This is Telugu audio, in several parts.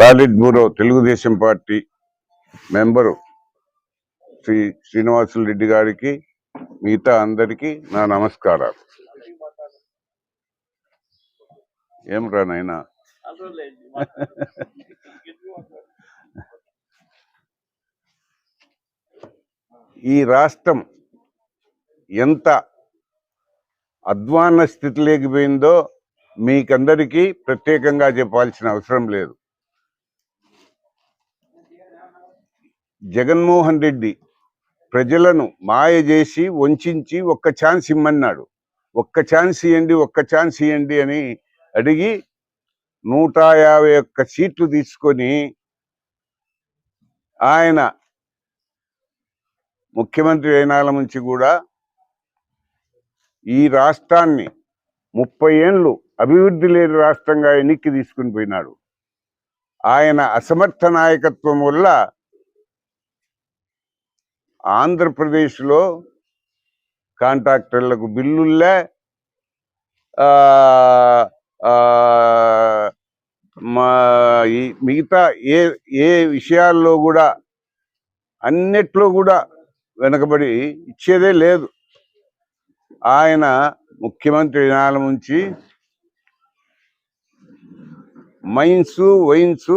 Solid bureau Telugu Desam party member Shri Srinivasulu Reddy గారికి మిగతా అందరికీ నా నమస్కారాలు. ఏం రా ఈ రాష్ట్రం ఎంత అధ్వాన్న స్థితిలోకి పోయిందో మీకందరికీ ప్రత్యేకంగా చెప్పాల్సిన అవసరం లేదు. జగన్మోహన్ రెడ్డి ప్రజలను మాయ చేసి వంచి ఒక్క ఛాన్స్ ఇమ్మన్నాడు. ఒక్క ఛాన్స్ ఇవ్వండి ఒక్క ఛాన్స్ ఇవ్వండి అని అడిగి నూట యాభై ఒక్క సీట్లు తీసుకొని ఆయన ముఖ్యమంత్రి అయినాల నుంచి కూడా ఈ రాష్ట్రాన్ని ముప్పై ఏళ్ళు అభివృద్ధి లేని రాష్ట్రంగా ఎన్నిక్కి తీసుకుని పోయినాడు. ఆయన అసమర్థ నాయకత్వం వల్ల ఆంధ్రప్రదేశ్లో కాంట్రాక్టర్లకు బిల్లుల్లే మా ఈ మిగతా ఏ ఏ విషయాల్లో కూడా అన్నిట్లో కూడా వెనకబడి ఇచ్చేదే లేదు. ఆయన ముఖ్యమంత్రి నాల నుంచి మైన్స్ వైన్స్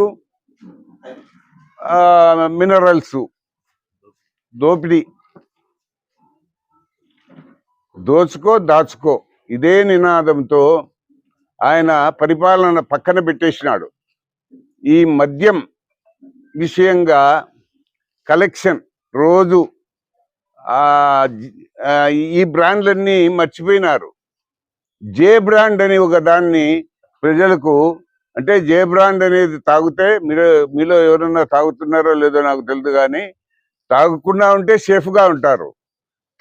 మినరల్స్ దోపిడీ. దోచుకో దాచుకో. ఇదే నినాదంతో ఆయన పరిపాలన పక్కన పెట్టేసినాడు. ఈ మద్యం విషయంగా కలెక్షన్ రోజు ఈ బ్రాండ్లన్నీ మర్చిపోయినారు. జే బ్రాండ్ అని ఒక దాన్ని ప్రజలకు అంటే జే బ్రాండ్ అనేది తాగితే మీరు మీలో ఎవరన్నా తాగుతున్నారో లేదో నాకు తెలియదు కానీ తాగకుండా ఉంటే సేఫ్గా ఉంటారు.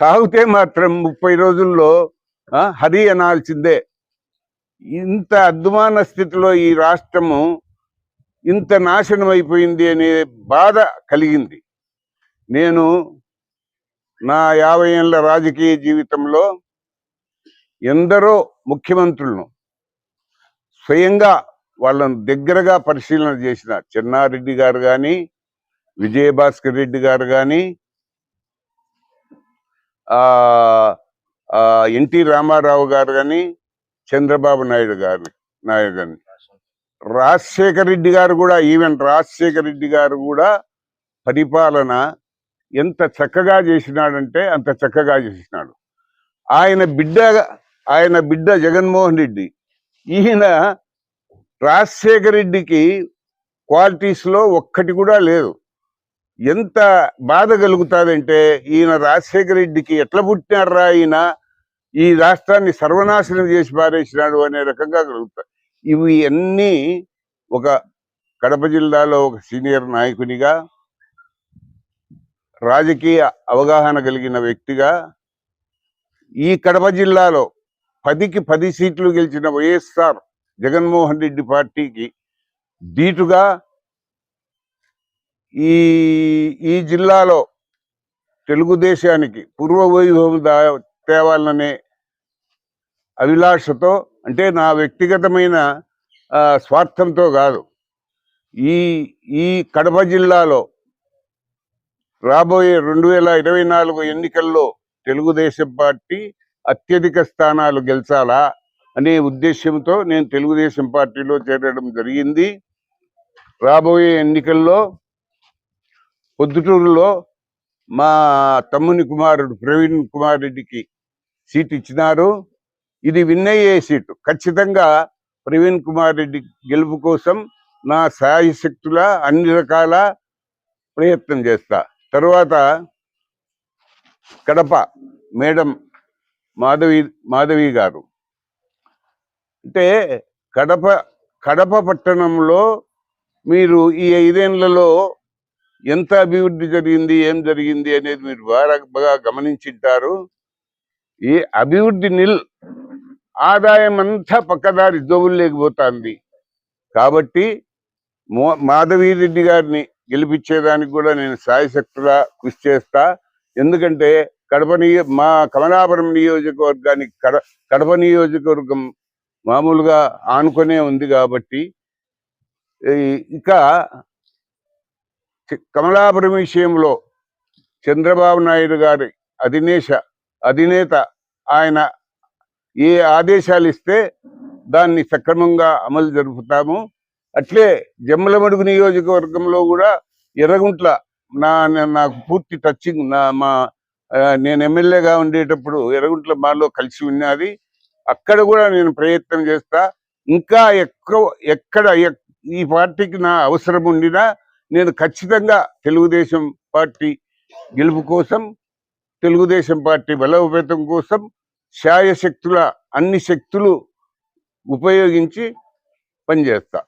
తాగితే మాత్రం ముప్పై రోజుల్లో హరి అనాల్సిందే. ఇంత అద్మాన స్థితిలో ఈ రాష్ట్రము ఇంత నాశనం అయిపోయింది అనే బాధ కలిగింది. నేను నా యాభై ఏళ్ళ రాజకీయ జీవితంలో ఎందరో ముఖ్యమంత్రులను స్వయంగా వాళ్ళను దగ్గరగా పరిశీలన చేసిన చెన్నారెడ్డి గారు కానీ విజయభాస్కర్ రెడ్డి గారు కానీ ఎన్టీ రామారావు గారు కానీ చంద్రబాబు నాయుడు గారు నాయుడు గారిని రాజశేఖర్ రెడ్డి గారు కూడా ఈవెన్ రాజశేఖర్ రెడ్డి గారు కూడా పరిపాలన ఎంత చక్కగా చేసినాడంటే అంత చక్కగా చేసినాడు. ఆయన బిడ్డ ఆయన బిడ్డ జగన్మోహన్ రెడ్డి. ఈయన రాజశేఖర్ రెడ్డికి క్వాలిటీస్లో ఒక్కటి కూడా లేదు. ఎంత బాధ కలుగుతాదంటే ఈయన రాజశేఖర రెడ్డికి ఎట్లా పుట్టినారా ఈయన? ఈ రాష్ట్రాన్ని సర్వనాశనం చేసి పారేసినాడు అనే రకంగా కలుగుతాయి. ఇవి అన్నీ ఒక కడప జిల్లాలో ఒక సీనియర్ నాయకునిగా రాజకీయ అవగాహన కలిగిన వ్యక్తిగా ఈ కడప జిల్లాలో పదికి పది సీట్లు గెలిచిన వైఎస్ఆర్ జగన్మోహన్ రెడ్డి పార్టీకి దీటుగా ఈ ఈ జిల్లాలో తెలుగుదేశానికి పూర్వ వైభవం దా- తేవాలనే అభిలాషతో అంటే నా వ్యక్తిగతమైన స్వార్థంతో కాదు. ఈ ఈ కడప జిల్లాలో రాబోయే రెండు వేల ఇరవై నాలుగు ఎన్నికల్లో తెలుగుదేశం పార్టీ అత్యధిక స్థానాలు గెలిచాలా అనే ఉద్దేశంతో నేను తెలుగుదేశం పార్టీలో చేరడం జరిగింది. రాబోయే ఎన్నికల్లో పొద్దుటూరులో మా తమ్ముని కుమారుడు ప్రవీణ్ కుమార్ రెడ్డికి సీట్ ఇచ్చినారు. ఇది విన్నయ్యే సీటు. ఖచ్చితంగా ప్రవీణ్ కుమార్ రెడ్డి గెలుపు కోసం నా శక్తుల అన్ని రకాల ప్రయత్నం చేస్తా. తర్వాత కడప మేడం మాధవి మాధవి గారు. అంటే కడప కడప పట్టణంలో మీరు ఈ ఐదేళ్ళలో ఎంత అభివృద్ధి జరిగింది ఏం జరిగింది అనేది మీరు బాగా బాగా గమనించింటారు. ఈ అభివృద్ధి నిల్ ఆదాయం అంతా పక్కదారి దోవులు లేకపోతుంది. కాబట్టి మాధవీ రెడ్డి గారిని గెలిపించేదానికి కూడా నేను సాయశక్తులా కృషి చేస్తా. ఎందుకంటే కడప నియో మా కమలాపురం నియోజకవర్గానికి కడ కడప నియోజకవర్గం మామూలుగా ఆనుకొనే ఉంది కాబట్టి ఇంకా కమలాపురం విషయంలో చంద్రబాబు నాయుడు గారి అధినేష అధినేత ఆయన ఏ ఆదేశాలు ఇస్తే దాన్ని సక్రమంగా అమలు జరుపుతాము. అట్లే జమ్మలమడుగు నియోజకవర్గంలో కూడా ఎర్రగుంట్ల నా నా- నాకు పూర్తి టచింగ్ నా మా నేను ఎమ్మెల్యేగా ఉండేటప్పుడు ఎర్రగుంట్ల మాలో కలిసి ఉన్నది. అక్కడ కూడా నేను ప్రయత్నం చేస్తా. ఇంకా ఎక్కువ ఎక్కడ ఈ పార్టీకి నా అవసరం ఉండినా నేను ఖచ్చితంగా తెలుగుదేశం పార్టీ గెలుపు కోసం తెలుగుదేశం పార్టీ బలోపేతం కోసం శాయశక్తుల అన్ని శక్తులు ఉపయోగించి పనిచేస్తా.